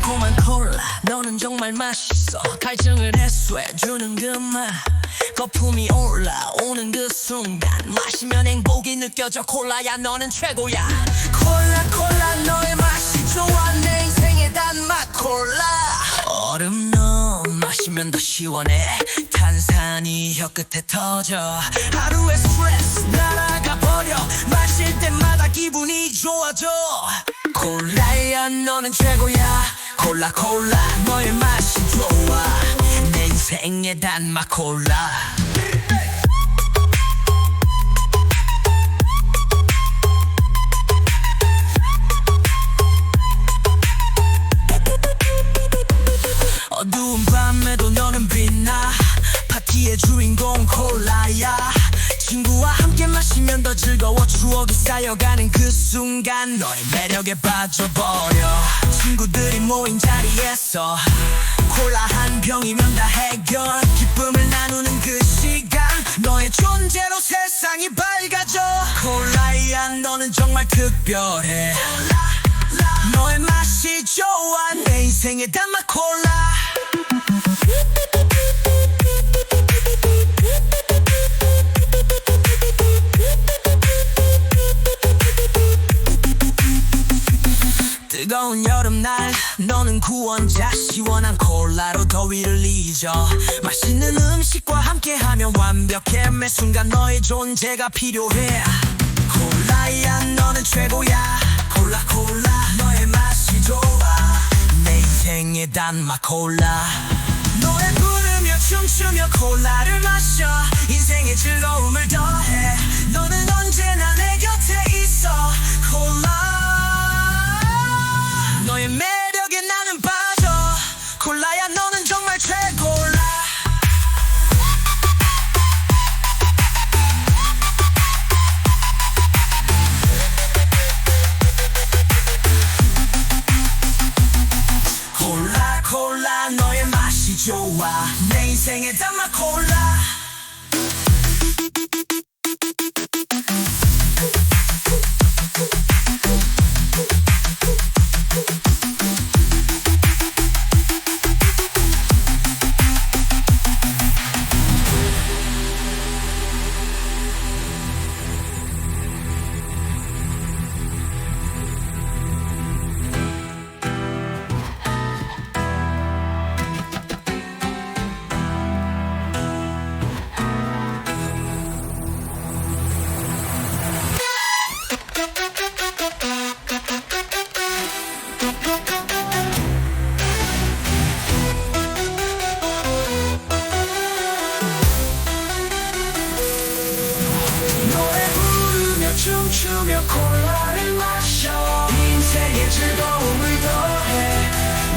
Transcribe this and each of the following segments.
달콤한 콜라. 너는 정말 맛있어. 갈증을 해소해주는 그맛. 거품이 올라오는 그 순간 마시면 행복이 느껴져. 콜라야 너는 최고야. 콜라 콜라 너의 맛이 좋아. 내 인생의 단맛 콜라. 얼음 넣어 마시면 더 시원해. 탄산이 혀끝에 터져. 하루의 스트레스 날아가 버려. 마실 때마다 기분이 좋아져. 콜라야 너는 최고야 콜라 콜라 너의 맛이 좋아. 내 인생의 단맛 콜라. 어두운 밤에도 너는 빛나. 파티의 주인공 콜라야 마시면 더 즐거워 추억이 쌓여가는 그 순간 너의 매력에 빠져버려. 친구들이 모인 자리에서 콜라 한 병이면 다 해결. 기쁨을 나누는 그 시간 너의 존재로 세상이 밝아져. 콜라야 너는 정말 특별해. 너의 맛이 좋아. 내 인생의 단맛 콜라 뜨거운 여름날 너는 구원자 시원한 콜라로 더위를 잊어. 맛있는 음식과 함께하면 완벽해 매 순간 너의 존재가 필요해. 콜라야 너는 최고야. 콜라 콜라 너의 맛이 좋아. 내 인생의 단맛 콜라. 노래 부르며 춤추며 콜라를 마셔. 인생의 즐거움을 좋아. 내 인생의 단맛 콜라 춤추며 콜라를 마셔. 인생의 즐거움을 더해.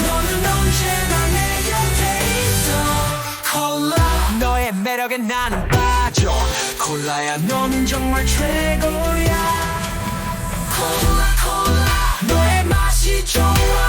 너는 언제나 내 곁에 있어. 콜라. 너의 매력에 나는 빠져. 콜라야 너는 정말 최고야. 콜라 콜라. 너의 맛이 좋아